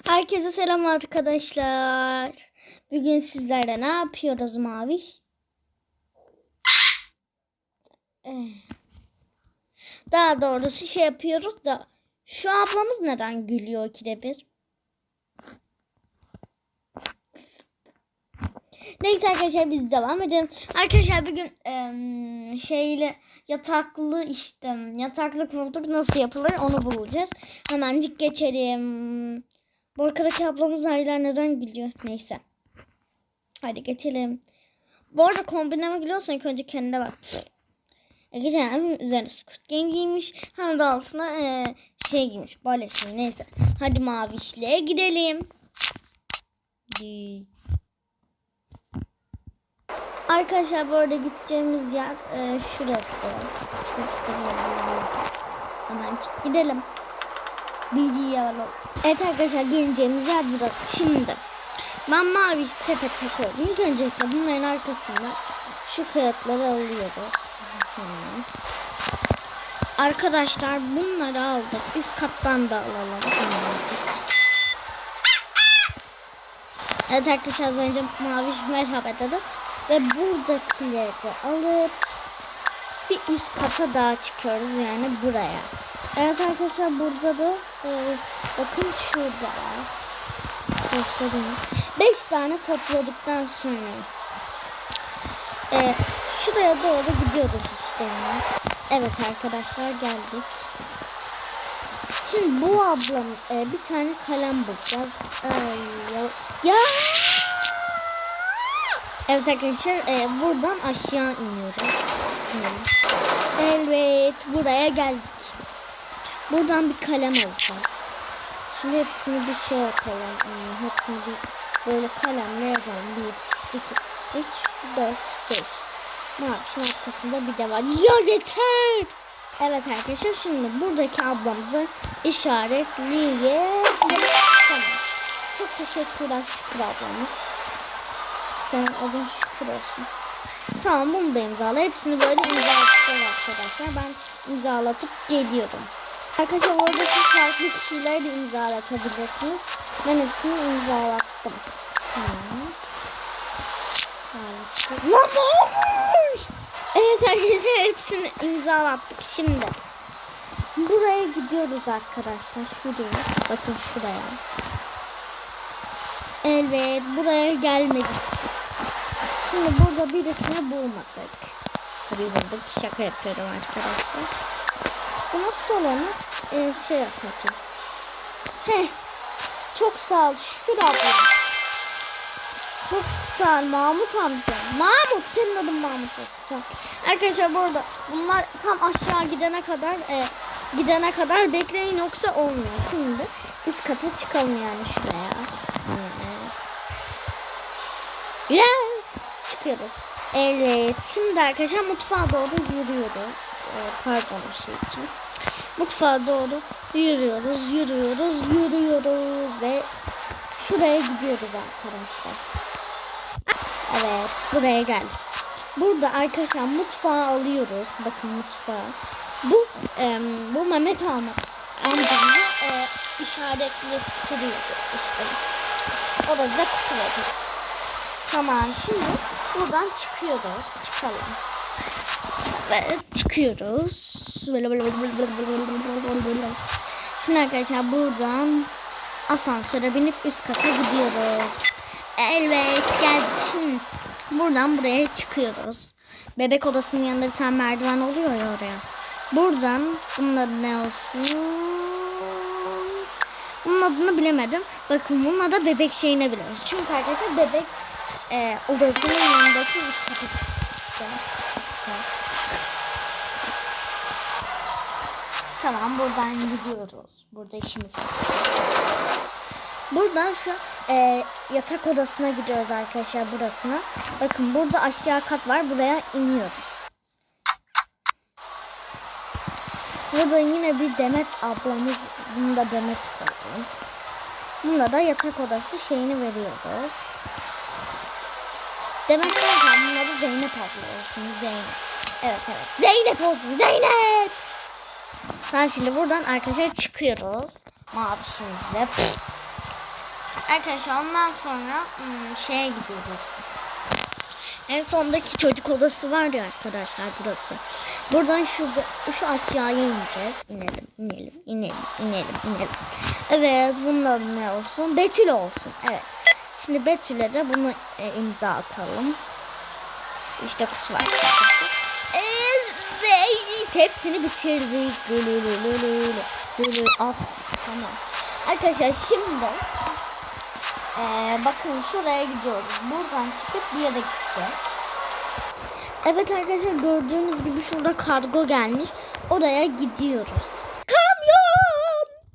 Herkese selam arkadaşlar. Bugün sizlerle ne yapıyoruz Maviş? Eh. Daha doğrusu şey yapıyoruz da şu ablamız neden gülüyor ikide bir? Neyse arkadaşlar biz devam edelim. Arkadaşlar bugün em, şeyle yataklı işte yataklı koltuk nasıl yapılır onu bulacağız. Hemencik geçelim. Bu arkadaki ablamız hala neden gülüyor? Neyse. Hadi geçelim. Bu arada kombineme gülüyorsan ilk önce kendine bak. E, geçen hem üzerine Squid Game giymiş hem de altına e, şey giymiş. Böyle şey neyse. Hadi mavişliğe gidelim. Di. Arkadaşlar bu arada gideceğimiz yer e, şurası. Hemen gidelim. Bilgi alalım. Evet arkadaşlar geleceğimiz yer burası. Şimdi ben mavi sepete koydum. İlk öncelikle bunların arkasında şu kağıtları alıyoruz. Arkadaşlar bunları aldık. Üst kattan da alalım. Evet arkadaşlar az önce mavi merhaba dedi. Ve buradakileri alıp bir üst kata daha çıkıyoruz yani buraya. Evet arkadaşlar burada da e, bakın şurada göstereyim. 5 tane topladıktan sonra e, şuraya doğru gidiyoruz işte. Evet arkadaşlar geldik. Şimdi bu ablam e, bir tane kalem bulacağız. Ay, ya, ya! Evet arkadaşlar e, buradan aşağı iniyoruz. Evet buraya geldik. Buradan bir kalem alacağız. Şimdi hepsini bir şey yapalım. Hmm, hepsini bir böyle kalemle yazalım. 1, 2, 3, 4, 5. Mavişin arkasında bir de var. Ya yeter! Evet arkadaşlar şimdi buradaki ablamızı işaretleyelim. Tamam. Çok teşekkürler Şükür ablamız. Senin adın Şükür olsun. Tamam bunu da imzala. Hepsini böyle imzalatacağız arkadaşlar. Ben imzalatıp geliyorum. Arkadaşlar orada siz farklı kişileri de imzalatabilirsiniz. Ben hepsini imzalattım. Olmuş? Evet arkadaşlar hepsini imzalattık şimdi. Buraya gidiyoruz arkadaşlar. Şuraya. Bakın şuraya. Evet buraya gelmedik. Şimdi burada birisini bulmadık. Tabii bulduk. Şaka yapıyorum arkadaşlar. Bunu salonu e, şey yapacağız. Heh. Çok sağ ol Şükür abla. Çok sağ ol Mahmut amca. Mahmut senin adın Mahmut olsun. Tamam. Arkadaşlar burada bunlar tam aşağı gidene kadar e, gidene kadar bekleyin yoksa olmuyor. Şimdi üst kata çıkalım yani şuraya. Ya çıkıyoruz. Evet şimdi arkadaşlar mutfağa doğru yürüyoruz. Pardon bir şey için. Mutfağa doğru yürüyoruz, yürüyoruz, yürüyoruz ve şuraya gidiyoruz arkadaşlar. Evet buraya geldik. Burada arkadaşlar mutfağı alıyoruz. Bakın mutfağı. Bu e, bu Mehmet Ahmet amcamı e, işaretlettiriyoruz işte. O da bize kutu veriyor. Tamam şimdi buradan çıkıyoruz. Çıkalım. Ve çıkıyoruz. Şimdi arkadaşlar buradan asansöre binip üst kata gidiyoruz. Evet geldik. Şimdi buradan buraya çıkıyoruz. Bebek odasının yanında bir tane merdiven oluyor ya oraya. Buradan bunun adı ne olsun? Bunun adını bilemedim. Bakın bunun adı bebek şeyine biliyoruz. Çünkü arkadaşlar bebek e, odasının yanındaki üst işte. İşte. Tamam buradan gidiyoruz. Burada işimiz var. Buradan şu e, yatak odasına gidiyoruz arkadaşlar burasına. Bakın burada aşağı kat var. Buraya iniyoruz. Burada yine bir Demet ablamız. Bunu da Demet koyalım. Bunda da yatak odası şeyini veriyoruz. Demet derken bunları Zeynep abla olsun. Zeynep. Evet evet. Zeynep olsun. Zeynep. Tamam şimdi buradan arkadaşlar çıkıyoruz. Mavişimizle. Arkadaşlar ondan sonra hmm, şeye gidiyoruz. En sondaki çocuk odası var ya arkadaşlar burası. Buradan şurada şu aşağıya ineceğiz. İnelim, inelim, inelim, inelim, inelim. Evet, bunun adı ne olsun? Betül olsun. Evet. Şimdi Betül'e de bunu e, imza atalım. İşte kutu var. Evet, hepsini bitirdik. Ah, tamam. Arkadaşlar şimdi ee, bakın şuraya gidiyoruz. Buradan çıkıp bir yere gideceğiz. Evet arkadaşlar gördüğünüz gibi şurada kargo gelmiş. Oraya gidiyoruz.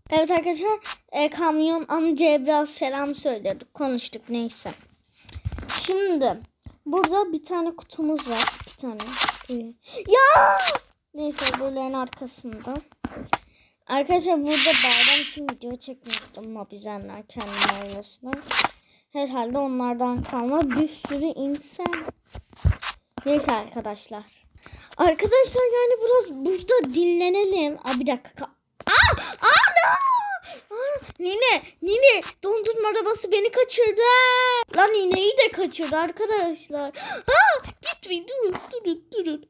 Evet arkadaşlar e, kamyon amcaya biraz selam söyledik. Konuştuk neyse. Şimdi burada bir tane kutumuz var. Bir tane. Ya! Neyse böylenin arkasında. Arkadaşlar burada bayram için video çekmiştim Mabizenler kendi ailesine. Herhalde onlardan kalma bir sürü insan. Neyse arkadaşlar. Arkadaşlar yani biraz burada dinlenelim. Aa bir dakika. Aa! Aa, Nine, Nine dondurma arabası beni kaçırdı. Lan Nine'yi de kaçırdı arkadaşlar. Aa, gitmeyin durun durun durun.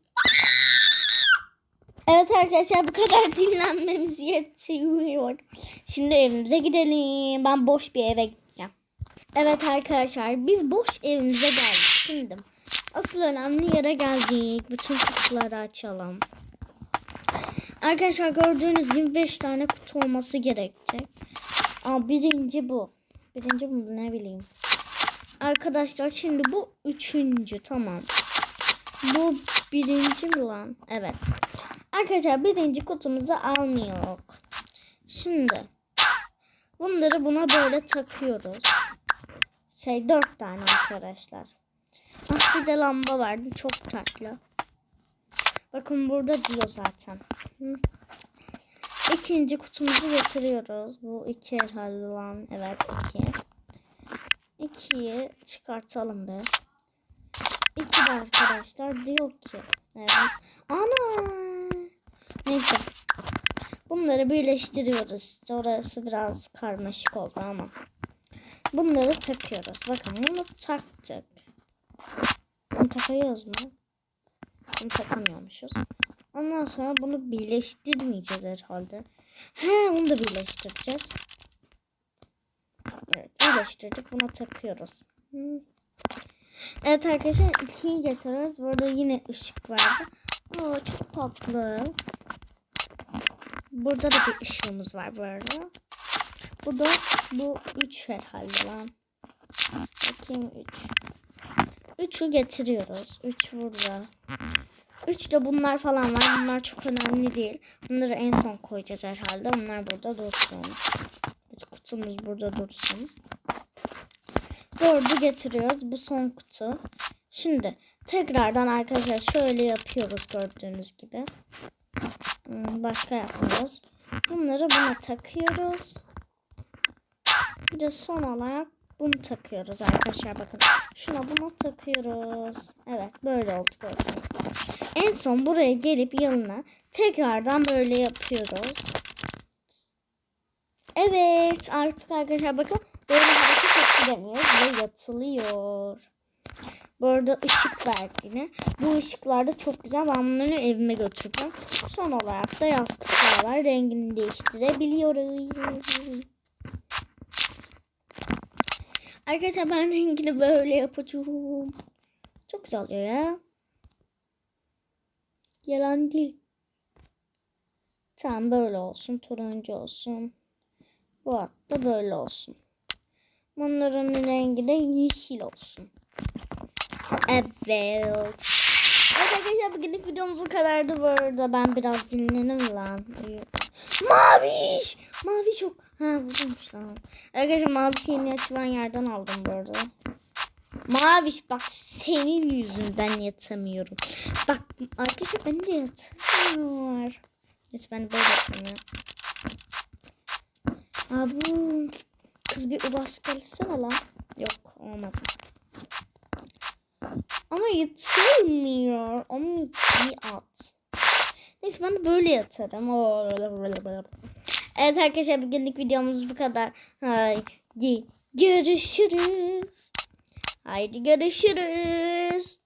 Evet arkadaşlar bu kadar dinlenmemiz yetiyor. Şimdi evimize gidelim. Ben boş bir eve gideceğim. Evet arkadaşlar biz boş evimize geldik. Şimdi asıl önemli yere geldik. Bütün kutuları açalım. Arkadaşlar gördüğünüz gibi 5 tane kutu olması gerekecek. Aa, birinci bu. Birinci bu ne bileyim. Arkadaşlar şimdi bu üçüncü tamam. Bu birinci mi lan? Evet. Arkadaşlar birinci kutumuzu almıyor. Şimdi bunları buna böyle takıyoruz. Şey dört tane arkadaşlar. Ah bir de lamba vardı çok tatlı. Bakın burada diyor zaten. Hı. İkinci kutumuzu getiriyoruz. Bu iki herhalde lan. Evet iki. İkiyi çıkartalım be. İki de arkadaşlar diyor ki. Evet. Ana. Neyse. Bunları birleştiriyoruz. İşte orası biraz karmaşık oldu ama. Bunları takıyoruz. Bakın bunu taktık. Bunu takıyoruz mu? Bunu takamıyormuşuz. Ondan sonra bunu birleştirmeyeceğiz herhalde. He onu da birleştireceğiz. Evet birleştirdik. Buna takıyoruz. Evet arkadaşlar ikiyi getiriyoruz. Burada yine ışık vardı. Aa, çok tatlı. Burada da bir ışığımız var böyle. Bu da bu 3 herhalde lan. Bakayım 3. 3'ü getiriyoruz. 3 burada. 3 de bunlar falan var. Bunlar çok önemli değil. Bunları en son koyacağız herhalde. Bunlar burada dursun. Kutumuz burada dursun. Dördü getiriyoruz. Bu son kutu. Şimdi tekrardan arkadaşlar şöyle yapıyoruz gördüğünüz gibi. Hmm, Başka yapmıyoruz. Bunları buna takıyoruz. Bir de son olarak bunu takıyoruz arkadaşlar bakın. Şuna bunu takıyoruz. Evet böyle oldu gördüğünüz gibi. En son buraya gelip yanına tekrardan böyle yapıyoruz. Evet artık arkadaşlar bakın böyle hareket ettiremiyoruz ve yatılıyor. Bu arada ışık verdi yine. Bu ışıklar da çok güzel. Ben bunları evime götüreceğim. Son olarak da yastıklar var. Rengini değiştirebiliyoruz. Arkadaşlar ben rengini böyle yapacağım. Çok güzel oluyor ya. Yalan değil. Tamam böyle olsun. Turuncu olsun. Bu hatta böyle olsun. Bunların rengi de yeşil olsun. Evet. Evet arkadaşlar bugünlük videomuz bu kadardı bu arada. Ben biraz dinlenim lan. Maviş! Mavi çok. Ha buradaymış lan. Arkadaşlar maviş yeni açılan yerden aldım bu arada. Maviş bak senin yüzünden yatamıyorum. Bak arkadaşlar ben de yatamıyorum. Neyse ben böyle yatamıyorum. Abi kız bir uras gelsene lan. Yok olmadı. Ama yatılmıyor. Onu bir at. Neyse ben de böyle yatarım. Evet arkadaşlar bugünlük videomuz bu kadar. Haydi görüşürüz. Haydi görüşürüz.